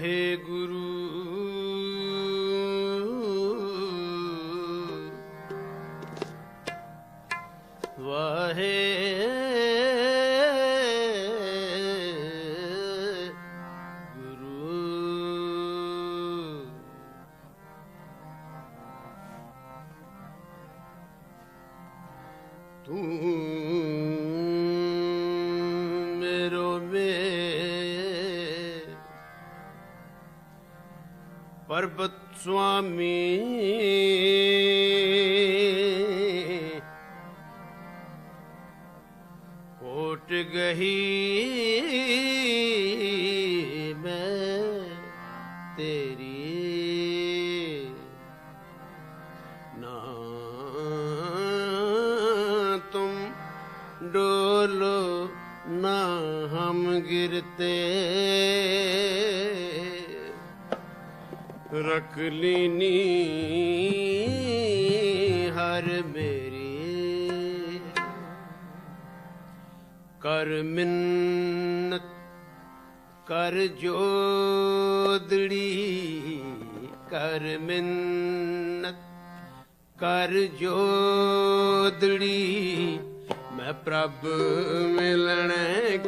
ਵਾਹਿਗੁਰੂ ਸੁਆਮੀ ਕੋਟ ਗਹੀ ਰਖ ਲੀਨੀ ਹਰ ਮੇਰੀ। ਕਰ ਮਿੰਨਤ, ਕਰ ਜੋਦੜੀ, ਕਰ ਮਿੰਨਤ, ਕਰ ਜੋਦੜੀ, ਮੈਂ ਪ੍ਰਭ ਮਿਲਣ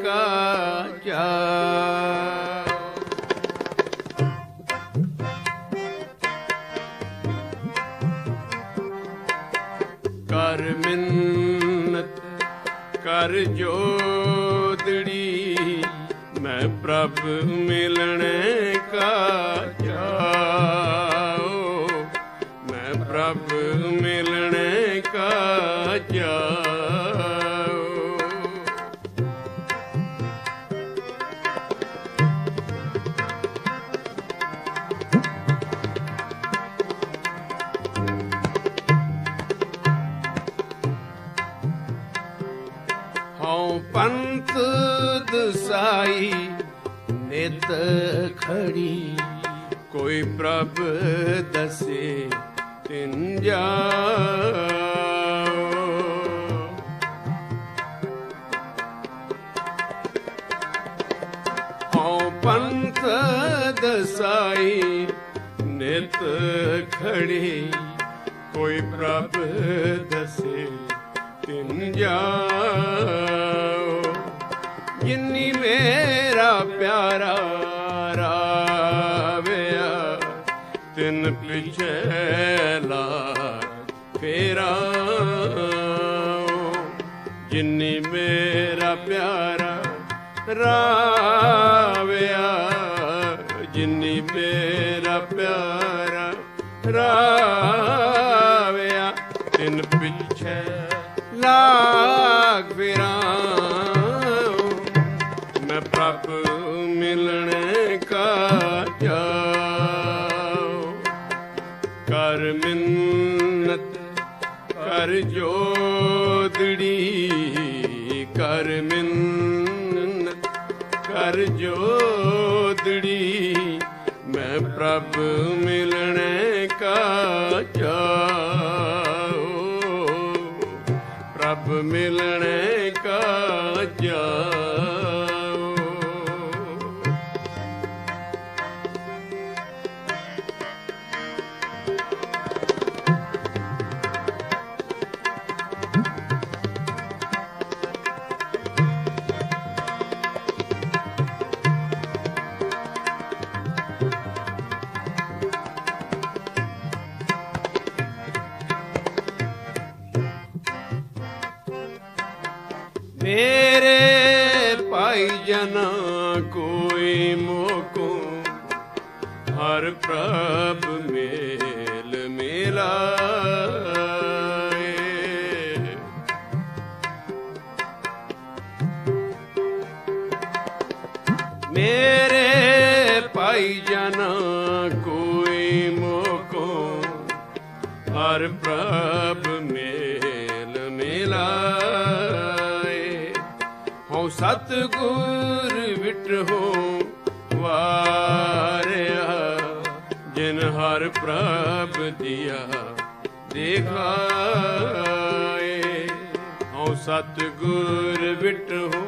ਕਾ ਚਾ ਕਰ ਜੋਦੜੀ ਮੈਂ ਪ੍ਰਭ ਮਿਲਣ ਕਾ ਨਿਤ ਖੜੀ। ਕੋਈ ਪ੍ਰਭ ਦਸੇ ਤਿਨ ਜਾਓ। ਹਉ ਪੰਥ ਦਸਾਈ ਨਿਤ ਖੜੀ। ਕੋਈ ਪ੍ਰਭ ਦਸੇ ਤਿਨ ਜਾਓ। ਮੇਰਾ ਪਿਆਰਾ ਰਾਵਿਆ ਤਿੰਨ ਪਿਛੇ ਲਾ ਫੇਰਾ ਜਿੰਨੀ ਮੇਰਾ ਪਿਆਰਾ ਰਾਵਿਆ ਜਿੰਨੀ ਮੇਰਾ ਪਿਆਰਾ ਰਾਵਿਆ ਪ੍ਰਭ ਮਿਲਣ ਕਾ ਜਾਓ। ਪ੍ਰਭ ਮਿਲਣ ਕਾ ਜਾਓ। ਮੇਰੇ ਭਾਈ ਜਨਾ ਕੋਈ ਮੋਕੋ ਹਰ ਪ੍ਰਭ ਹਉ ਸਤਿਗੁਰ ਵਿਟਹੋ ਵਾਰਿਆ, ਜਿਨ ਹਰ ਪ੍ਰਭ ਦਿਆ ਦੇਖਾਏ ਹਉ ਸਤਿਗੁਰ ਵਿਟਹੋ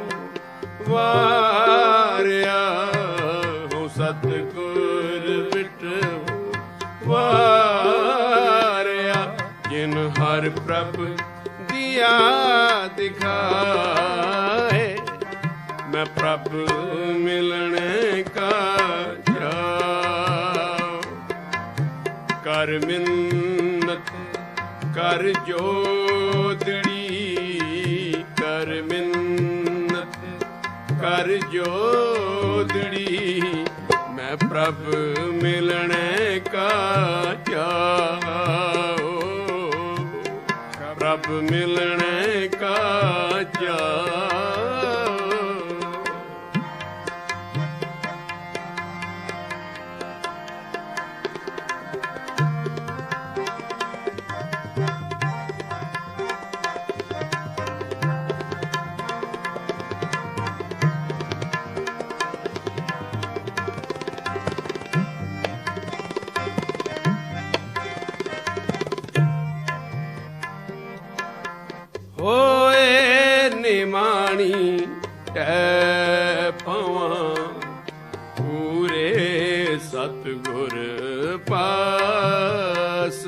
ਵਾਰਿਆ ਹਉ ਸਤਿ ਸਤਗੁਰ ਵਿਟੋ ਵਾਰਿਆ, ਜਿਨ ਹਰ ਪ੍ਰਭ ਦਿਆ ਦਿਖਾ ਪ੍ਰਭ ਮਿਲਣ ਕਾ ਜਾ ਕਰ ਮਿੰਨਤ, ਕਰ ਜੋਦੜੀ ਕਰ ਮਿੰਨਤ, ਕਰ ਜੋਦੜੀ ਮੈਂ ਪ੍ਰਭ ਮਿਲਣ ਕਾ ਚਾਉ ਪ੍ਰਭ ਮਿਲਣ ਪੂਰੇ ਸਤਗੁਰ ਪਾਸ।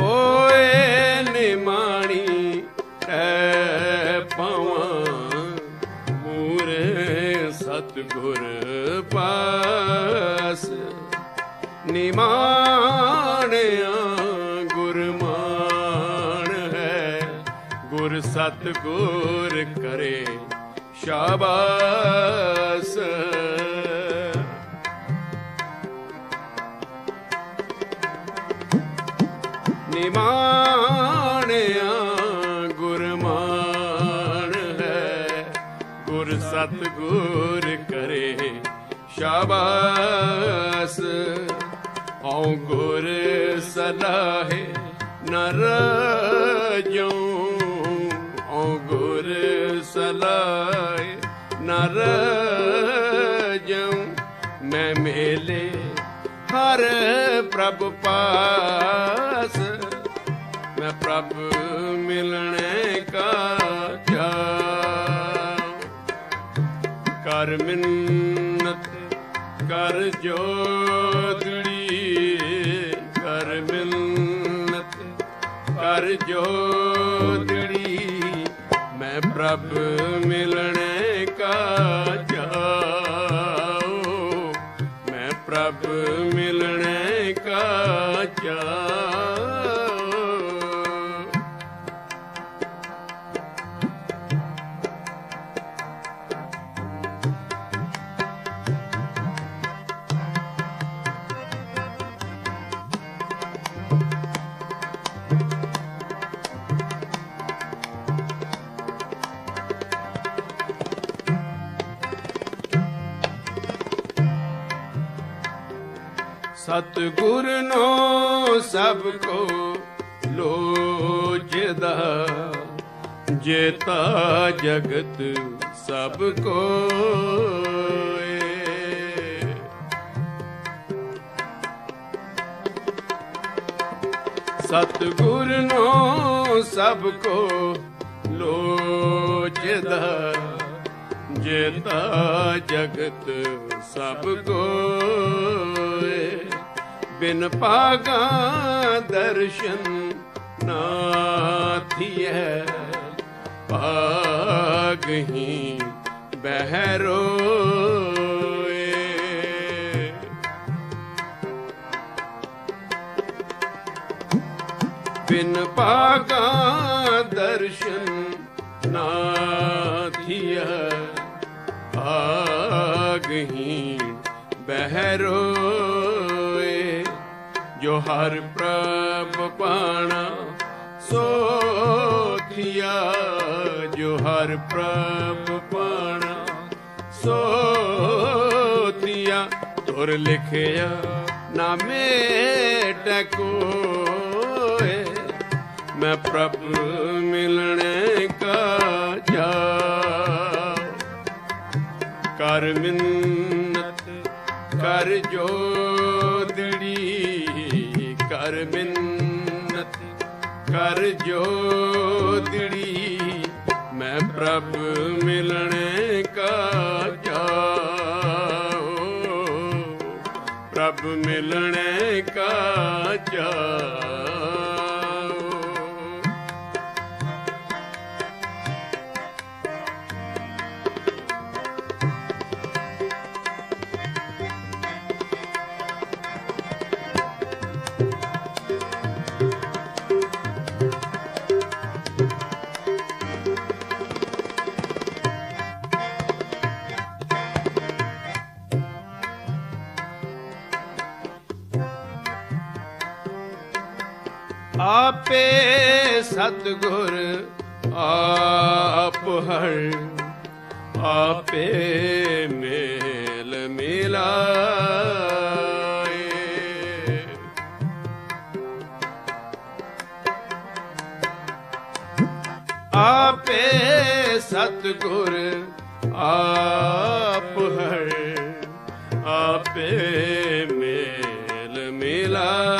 ਹੋਏ ਨਿਮਾਣੀ ਟੈ ਪਵਾਂ ਪੂਰੇ ਸਤਗੁਰ ਪਾਸ। ਨਿਮਾਣਿਆ ਗੁਰ ਕਰੇ ਸ਼ਾਬਾਸ ਨਿਮਾਣਿਆ ਗੁਰਮਾਨ ਹੈ ਗੁਰ ਸਤਗੁਰ ਕਰੇ ਸ਼ਾਬਾਸ ਔ ਗੁਰ ਸਲਾਹੇ ਮੈਂ ਮੇਲੇ, ਹਰ ਪ੍ਰਭ ਪਾਸ। ਮੈਂ ਪ੍ਰਭ ਮਿਲਣੇ ਕਾ ਚਾਉ ਕਰ ਮਿੰਨਤ, ਕਰ ਜੋਦੜੀ ਕਰ ਮਿੰਨਤ, ਕਰ ਜੋਦੜੀ ਮੈਂ ਪ੍ਰਭ ਮਿਲਣੇ ਕਾ ਮਿਲਣੇ ਕਾ ਚਾਉ ਸਤਿਗੁਰ ਨੋ ਸਭ ਕੋ ਲੋਚਦਾ। ਜੇਤਾ ਜਗਤ ਸਭ ਕੋਏ। ਸਤਿਗੁਰ ਨੋ ਸਭ ਕੋ ਲੋਚਦਾ। ਜੇਤਾ ਜਗਤ ਸਭ ਕੋਏ। ਬਿਨ ਪਾਗਾ ਦਰਸ਼ਨ ਨਾਥੀਐ ਪਾਗਹੀ ਬਹਿਰੋਏ ਬਿਨ ਪਾਗਾ ਦਰਸ਼ਨ ਨਾਥੀਐ ਆਗਹੀ ਬਹਿਰੋਏ ਹਰ ਪ੍ਰਭ ਪਾਣਾ ਸੋਥਿਆ, ਜੋ ਹਰ ਪ੍ਰਭ ਪਾਣਾ ਸੋਥਿਆ, ਤੁਰ ਲਿਖਿਆ ਨਾਮੇ ਟਕੋਏ ਮੈਂ ਪ੍ਰਭ ਮਿਲਣੇ ਕਾ ਜਾ ਕਰ ਮਿੰਨਤ, ਕਰ ਜੋਦੜੀ ਕਰ ਮਿੰਨਤ ਮੈਂ ਪ੍ਰਭ ਮਿਲਣੇ ਕਾ ਚਾਉ ਪ੍ਰਭ ਮਿਲਣੇ ਕਾ ਚਾਉ ਆਪੇ ਸਤਗੁਰ ਆਪ ਹਰ ਆਪੇ ਮੇਲ ਮਿਲਾਏ। ਆਪੇ ਸਤਗੁਰ ਆਪ ਹਰ ਆਪੇ ਮੇਲ ਮਿਲਾਏ।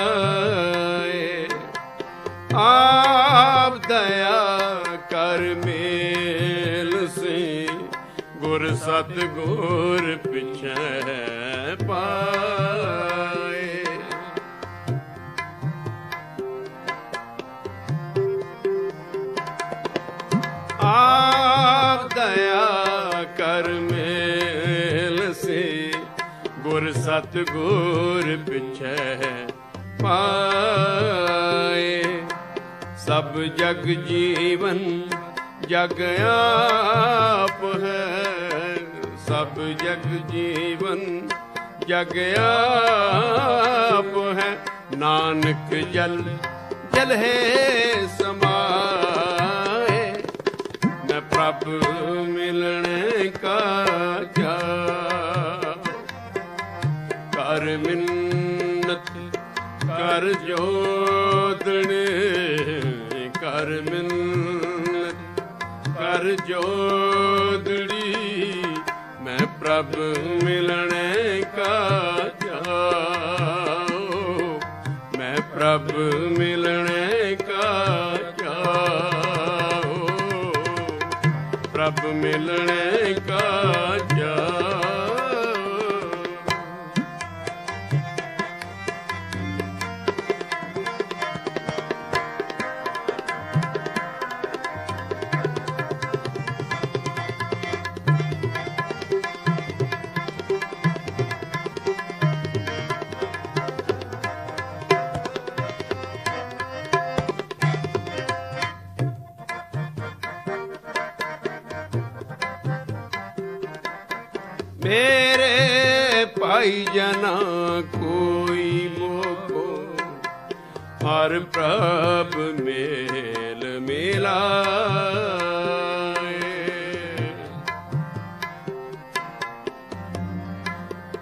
ਸਤ ਗੁਰ ਪਿਛੈ ਪਾਏ। ਆਪ ਦਇਆ ਕਰ ਮੇਲ ਸੇ, ਗੁਰ ਸਤ ਗੁਰ ਪਿਛੈ ਪਾਏ। ਸਭ ਜਗ ਜੀਵਨ ਜਗ ਆਪ ਹੈ ਜਗ ਜੀਵਨ, ਜਗ ਆਪ ਹੈ। ਨਾਨਕ ਜਲ ਜਲ ਹੈ ਸਮਾਏ। ਮੈਂ ਪ੍ਰਭ ਮਿਲਣ ਕਾ ਜਾ। ਕਰ ਮਿੰਨਤ, ਕਰ ਜੋਦਣੇ ਕਰ ਮਿੰਨਤ, ਕਰ ਜੋਦੜੀ ਪ੍ਰਭ ਮਿਲਣੇ ਕਾ ਜਾਓ ਮੈਂ ਪ੍ਰਭ ਮਿਲਣੇ ਕਾ ਜਾਉ ਪ੍ਰਭ ਮਿਲਣੇ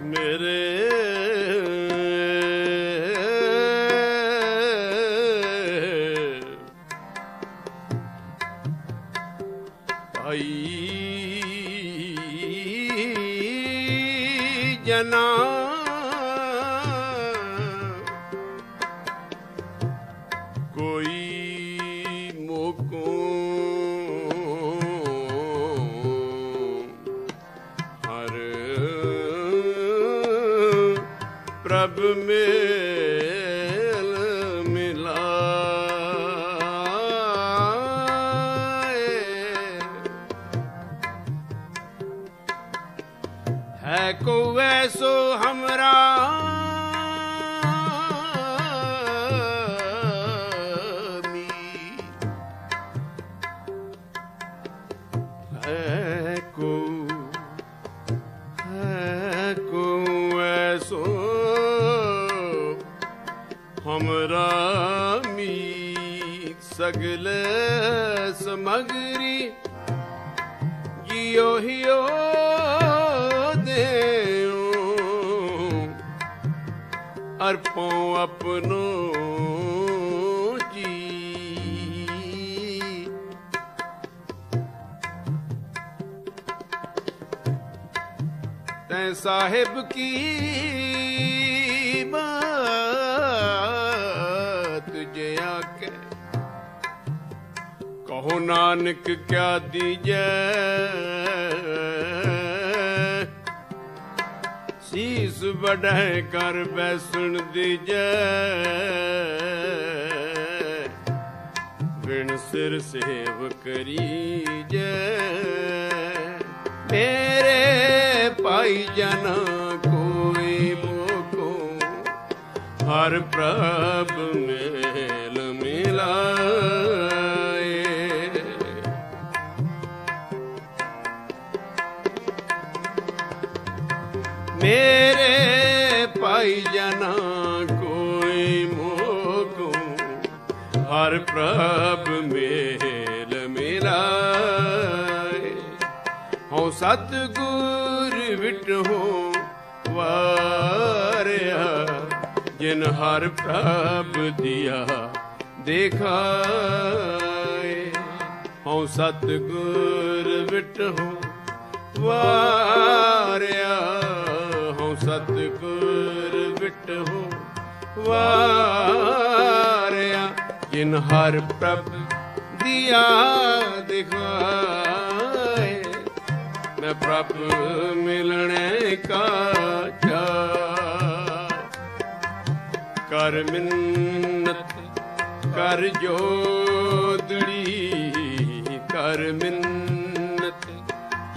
ਮੇਰੇ। ਭਾਈ ਜਨਾ ਪ੍ਰਭ ਮੇਲ ਮਿਲਾਏ। ਹੈ ਕੋ ਐਸੋ हमरा मीत सगले समगरी ਜਿਉ ਹਿਓ ਦੇਉ ਅਰਪੋ ਆਪਨੋ ਜੀ ਤੈ ਸਾਹਿਬ ਕੀ ਆਕੇ ਕਹੋ ਨਾਨਕ ਕਿਆ ਦੀਜੈ? ਸੀਸ ਵਡੈ ਕਰ ਬੈਸਣ ਦੀਜੈ। ਬਿਨ ਸਿਰ ਸੇਵ ਕਰੀਜੈ। ਮੇਰੇ ਭਾਈ ਜਨ ਕੋਈ ਮੋਕੋ, ਹਰ ਪ੍ਰਭ ਨੇ ਹਰ ਪ੍ਰਭ ਮੇਲ ਮਿਲਾਏ। ਹਉ ਸਤਗੁਰ ਵਿਟਹੁ ਵਾਰਿਆ, ਜਿਨ ਹਰ ਪ੍ਰਭ ਦਿਆ ਦੇਖਾਏ। ਹਉ ਸਤਗੁਰ ਵਿਟਹੁ ਵਾਰਿਆ, ਹਉ ਸਤਗੁਰ ਵਿਟਹੁ ਵਾਰਿਆ। ਜਿਨ ਹਰ ਪ੍ਰਭ ਦਿਆ ਦਿਖਾਏ। ਮੈਂ ਪ੍ਰਭ ਮਿਲਣੇ ਕਾ ਚਾਅ ਕਰ ਮਿੰਨਤ, ਕਰ ਜੋਦੜੀ ਕਰ ਮਿੰਨਤ,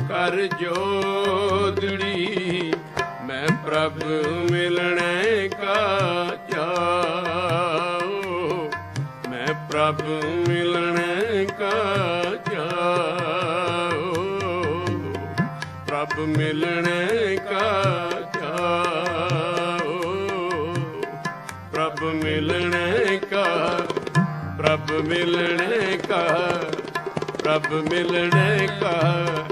ਕਰ ਜੋਦੜੀ ਮੈਂ ਪ੍ਰਭ ਮਿਲਣ ਕਾ ਚਾਉ ਪ੍ਰਭ ਮਿਲਣੇ ਕਾ ਪ੍ਰਭ ਮਿਲਣੇ ਕਾ ਪ੍ਰਭ ਮਿਲਣੇ ਕਾ।